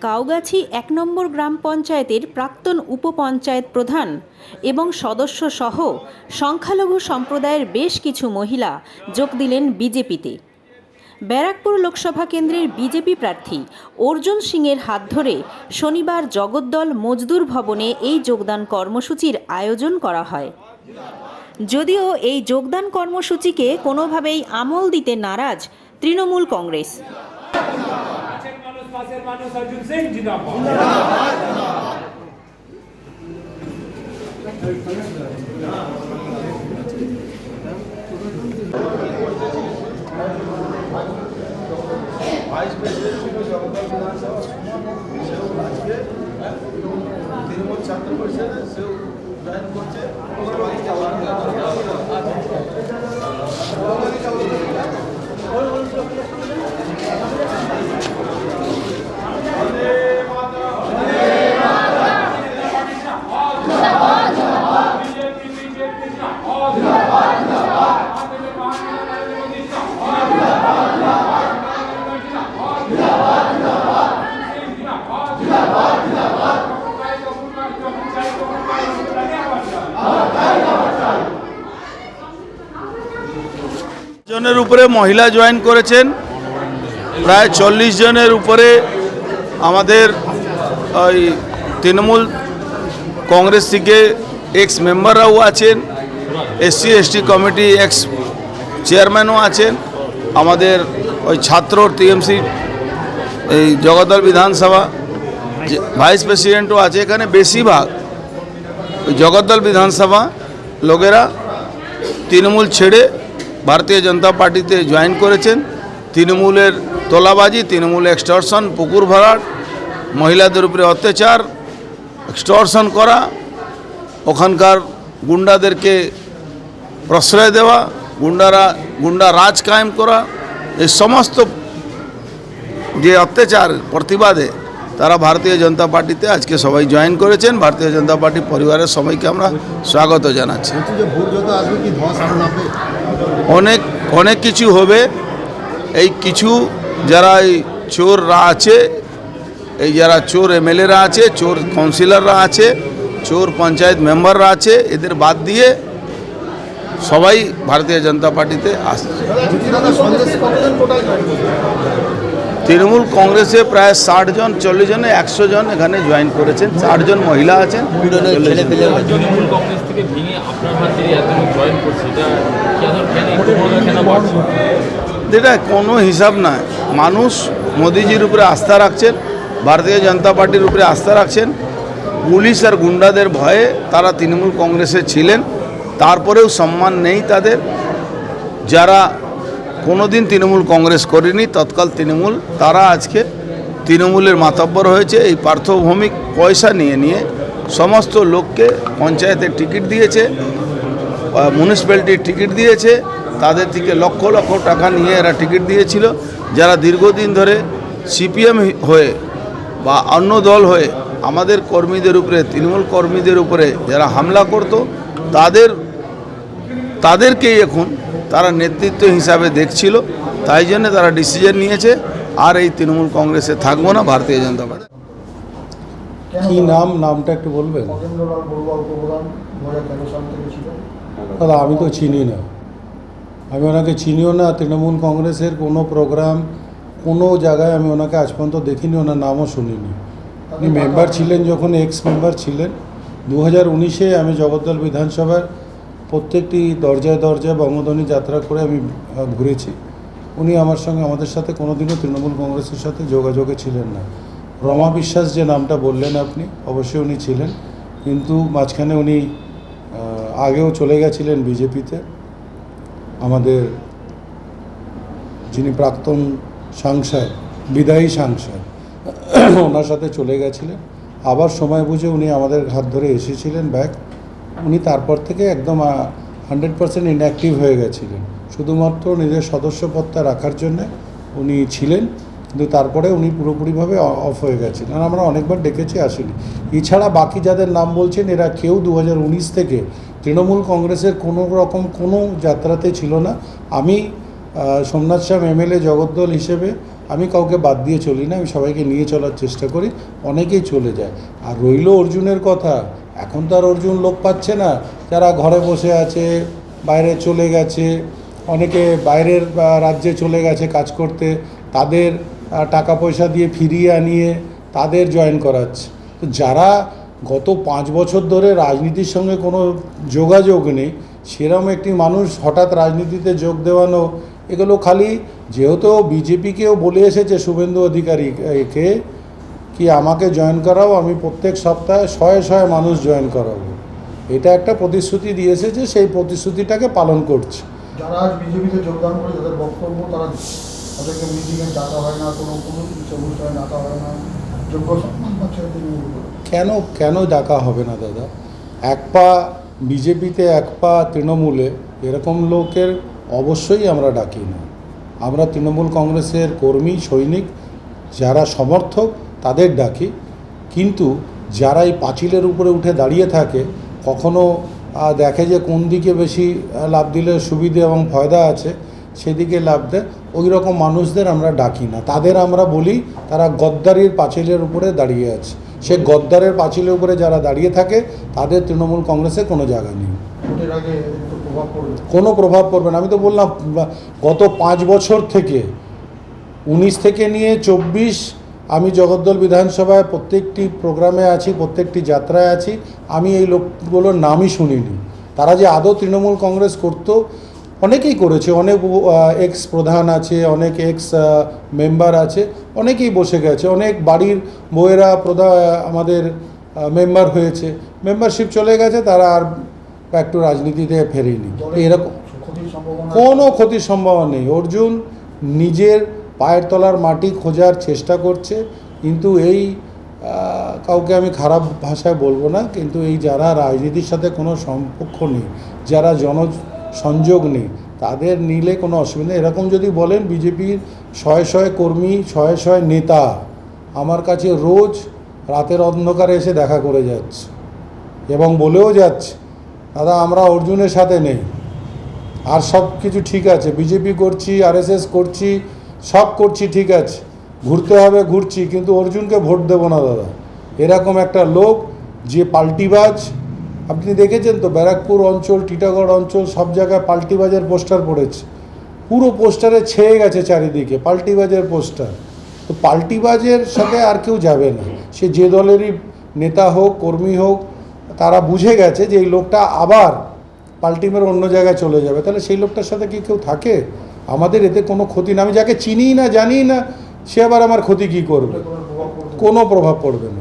কাউগাছি এক নম্বর গ্রাম পঞ্চায়েতের প্রাক্তন উপপঞ্চায়েত প্রধান এবং সদস্য সহ সংখ্যালঘু সম্প্রদায়ের বেশ কিছু মহিলা যোগ দিলেন বিজেপিতে। ব্যারাকপুর লোকসভা কেন্দ্রের বিজেপি প্রার্থী অর্জুন সিংয়ের হাত ধরে শনিবার জগদ্দল মজদুর ভবনে এই যোগদান কর্মসূচির আয়োজন করা হয়। যদিও এই যোগদান কর্মসূচিকে কোনোভাবেই আমল দিতে নারাজ তৃণমূল কংগ্রেস। পাশের মানুষ পাশের মানুষ অর্জুন সিং জিন্দাবাদ ভাইস প্রেসিডেন্ট ছিল জগদ্দল বিধানসভা সেও আজকে তৃণমূল ছাত্র পরিষদে সেও জয়েন করছে জনের উপরে মহিলা জয়েন করেছেন। প্রায় চল্লিশ জনের উপরে আমাদের, ওই তৃণমূল কংগ্রেস থেকে এক্স মেম্বাররাও আছেন, এসসি, এসটি কমিটি এক্স চেয়ারম্যানও আছেন। আমাদের ওই ছাত্র টিএমসি, এই জগদ্দল বিধানসভা ভাইস প্রেসিডেন্টও আছে, এখানে বেশিরভাগ জগদ্দল বিধানসভা লোকেরা তৃণমূল ছেড়ে ভারতীয় জনতা পার্টিতে জয়েন করেছেন। তৃণমূলের তোলাবাজি, তৃণমূল এক্সটর্শন পুকুর ভরাট, মহিলাদের উপরে অত্যাচার এক্সটর্শন করা, ওখানকার গুন্ডাদেরকে প্রশ্রয় দেওয়া, গুন্ডারা, গুন্ডা রাজ কায়েম করা, এই সমস্ত যে অত্যাচার, প্রতিবাদে তারা ভারতীয় জনতা পার্টিতে আজকে সবাই জয়েন করেছেন। ভারতীয় জনতা পার্টি পরিবারের সবাইকে আমরা স্বাগত জানাচ্ছি। অনেক অনেক কিছু হবে। এই কিছু যারা এই চোররা আছে এই যারা চোর এমএলএরা আছে চোর কাউন্সিলররা আছে চোর পঞ্চায়েত মেম্বাররা আছে এদের বাদ দিয়ে সবাই ভারতীয় জনতা পার্টিতে আসছে। তৃণমূল কংগ্রেসে প্রায় ষাট জন চল্লিশ জনে একশো জন এখানে জয়েন করেছেন। ষাট জন মহিলা আছেন। এটা কোনো হিসাব নয় মানুষ মোদিজির উপরে আস্থা রাখছেন ভারতীয় জনতা পার্টির উপরে আস্থা রাখছেন। পুলিশ আর গুন্ডাদের ভয়ে তারা তৃণমূল কংগ্রেসে ছিলেন। তারপরেও সম্মান নেই তাদের। যারা কোনোদিন তৃণমূল কংগ্রেস করেনি, তৎকাল তৃণমূল। তারা আজকে তৃণমূলের মাতব্বর হয়েছে, এই পার্থভৌমিক পয়সা নিয়ে নিয়ে সমস্ত লোককে পঞ্চায়েতের টিকিট দিয়েছে মিউনিসিপ্যালিটির টিকিট দিয়েছে, তাদের থেকে লক্ষ লক্ষ টাকা নিয়ে এরা টিকিট দিয়েছিল। যারা দীর্ঘদিন ধরে সিপিএম হয়ে বা অন্য দল হয়ে আমাদের কর্মীদের উপরে, তৃণমূল কর্মীদের উপরে যারা হামলা করত, তাদের, তাদেরকেই এখন তারা নেতৃত্ব হিসাবে দেখছিল তাই জন্য তারা ডিসিশন নিয়েছে আর এই তৃণমূল কংগ্রেসে থাকব না ভারতীয় জনতা পার্টি। কি নাম নামটা একটু বলবেন? দাদা আমি তো চিনি না। আমি ওনাকে চিনিও না তৃণমূল কংগ্রেসের কোনো প্রোগ্রাম কোনো জায়গায় আমি ওনাকে আজ পর্যন্ত দেখিনি ওনার নামও শুনিনি। উনি মেম্বার ছিলেন যখন এক্স মেম্বার ছিলেন। দু হাজার উনিশে আমি জগদ্দল বিধানসভার প্রত্যেকটি দরজায় দরজায় বঙ্গধ্বনি যাত্রা করে আমি ঘুরেছি। উনি আমার সঙ্গে আমাদের সাথে কোনোদিনও তৃণমূল কংগ্রেসের সাথে যোগাযোগে ছিলেন না। রমা বিশ্বাস যে নামটা বললেন আপনি, অবশ্যই উনি ছিলেন। কিন্তু মাঝখানে উনি আগেও চলে গেছিলেন বিজেপিতে। আমাদের যিনি প্রাক্তন সাংসদ, বিদায়ী সাংসদ, ওনার সাথে চলে গেছিলেন। আবার সময় বুঝে উনি আমাদের হাত ধরে এসেছিলেন ব্যাক। উনি তারপর থেকে একদম হান্ড্রেড পার্সেন্ট ইনঅ্যাক্টিভ হয়ে গেছিলেন। শুধুমাত্র নিজের সদস্যপদটা রাখার জন্যে উনি ছিলেন, কিন্তু তারপরে উনি পুরোপুরিভাবে অফ হয়ে গেছিলেন। আর আমরা অনেকবার ডেকেছি, আসেনি। এছাড়া বাকি যাদের নাম বলছেন, এরা কেউ দু হাজার উনিশ থেকে তৃণমূল কংগ্রেসের কোনো রকম কোনো যাত্রাতে ছিল না। আমি সোমনাথ শ্যাম এমএলএ জগদ্দল হিসেবে আমি কাউকে বাদ দিয়ে চলি না। আমি সবাইকে নিয়ে চলার চেষ্টা করি। অনেকেই চলে যায়। আর রইল অর্জুনের কথা এখন তো আর অর্জুন লোক পাচ্ছে না। যারা ঘরে বসে আছে, বাইরে চলে গেছে, অনেকে বাইরের রাজ্যে চলে গেছে কাজ করতে, তাদের টাকা পয়সা দিয়ে ফিরিয়ে আনিয়ে তাদের জয়েন করাচ্ছে। তো যারা গত পাঁচ বছর ধরে রাজনীতির সঙ্গে কোনো যোগাযোগ নেই সেরকম একটি মানুষ হঠাৎ রাজনীতিতে যোগ দেওয়ানো, এগুলো খালি যেহেতু বিজেপিকেও বলে এসেছে শুভেন্দু অধিকারীকে কি আমাকে জয়েন করাও? আমি প্রত্যেক সপ্তাহে শয়ে শয়ে মানুষ জয়েন করাবো। এটা একটা প্রতিশ্রুতি দিয়েছে যে সেই প্রতিশ্রুতিটাকে পালন করছে। যারা আজ বিজেপিতে যোগদান করে যাদের বক্তব্য তারা তাদেরকে মিটিংয়ে ডাকা হয় না কোনো কোনো অনুষ্ঠানে ডাকা হয় না। যোগ্য সম্মান পাচ্ছে। কেন কেন ডাকা হবে না দাদা? এক পা বিজেপিতে এক পা তৃণমূলে এরকম লোকের অবশ্যই আমরা ডাকি না। আমরা তৃণমূল কংগ্রেসের কর্মী সৈনিক যারা সমর্থক তাদের ডাকি কিন্তু যারা এই পাঁচিলের উপরে উঠে দাঁড়িয়ে থাকে কখনো দেখে যে কোন দিকে বেশি লাভ দিলে সুবিধে এবং ফয়দা আছে সেদিকে লাভ দেয়। ওই রকম মানুষদের আমরা ডাকি না। তাদের আমরা বলি তারা গদ্দারির পাঁচিলের উপরে দাঁড়িয়ে আছে। সে গদ্দারের পাঁচিলের উপরে যারা দাঁড়িয়ে থাকে তাদের তৃণমূল কংগ্রেসে কোনো জায়গা নেই। কোনো প্রভাব পড়বে না। আমি তো বললাম গত পাঁচ বছর থেকে উনিশ থেকে নিয়ে চব্বিশ আমি জগদ্দল বিধানসভায় প্রত্যেকটি প্রোগ্রামে আছি প্রত্যেকটি যাত্রায় আছি। আমি এই লোকগুলোর নামই শুনিনি। তারা যে আদৌ তৃণমূল কংগ্রেস করতো অনেকেই করেছে। অনেক এক্স প্রধান আছে অনেক এক্স মেম্বার আছে অনেকেই বসে গেছে। অনেক বাড়ির বউয়েরা প্রধা আমাদের মেম্বার হয়েছে। মেম্বারশিপ চলে গেছে তারা আর একটু রাজনীতিতে ফেরেনি। এরকম কোনো ক্ষতির সম্ভাবনা নেই। অর্জুন নিজের পায়ের তলার মাটি খোঁজার চেষ্টা করছে, কিন্তু এই কাউকে আমি খারাপ ভাষায় বলব না, কিন্তু এই যারা রাজনীতির সাথে কোনো সম্পর্ক নেই, যারা জনসংযোগ নেই, তাদের নিলে কোনো অসুবিধা। এরকম যদি বলেন বিজেপির শয়ে শয়ে কর্মী, শয়ে শয়ে নেতা, আমার কাছে রোজ রাতের অন্ধকারে এসে দেখা করে যাচ্ছে এবং বলেও যাচ্ছে, দাদা, আমরা অর্জুনের সাথে নেই, আর সব কিছু ঠিক আছে, বিজেপি করছি, আরএসএস করছি সব করছি, ঠিক আছে। ঘুরতে হবে, ঘুরছি, কিন্তু অর্জুনকে ভোট দেবো না, দাদা। এরকম একটা লোক, যে পাল্টিবাজ, আপনি দেখেছেন তো, ব্যারাকপুর অঞ্চল, টিটাগড় অঞ্চল, সব জায়গায় পাল্টিবাজের পোস্টার পড়েছে। পুরো পোস্টারে ছেয়ে গেছে চারিদিকে, পাল্টিবাজের পোস্টার। তো পাল্টিবাজের সাথে আর কেউ যাবে না। সে যে দলেরই নেতা হোক, কর্মী হোক, তারা বুঝে গেছে যে এই লোকটা আবার পাল্টি মেরে অন্য জায়গায় চলে যাবে। তাহলে সেই লোকটার সাথে কি কেউ থাকে? আমাদের এতে কোনো ক্ষতি না। আমি যাকে চিনি না জানি না, সে আবার আমার ক্ষতি কী করবে? কোনো প্রভাব পড়বে না।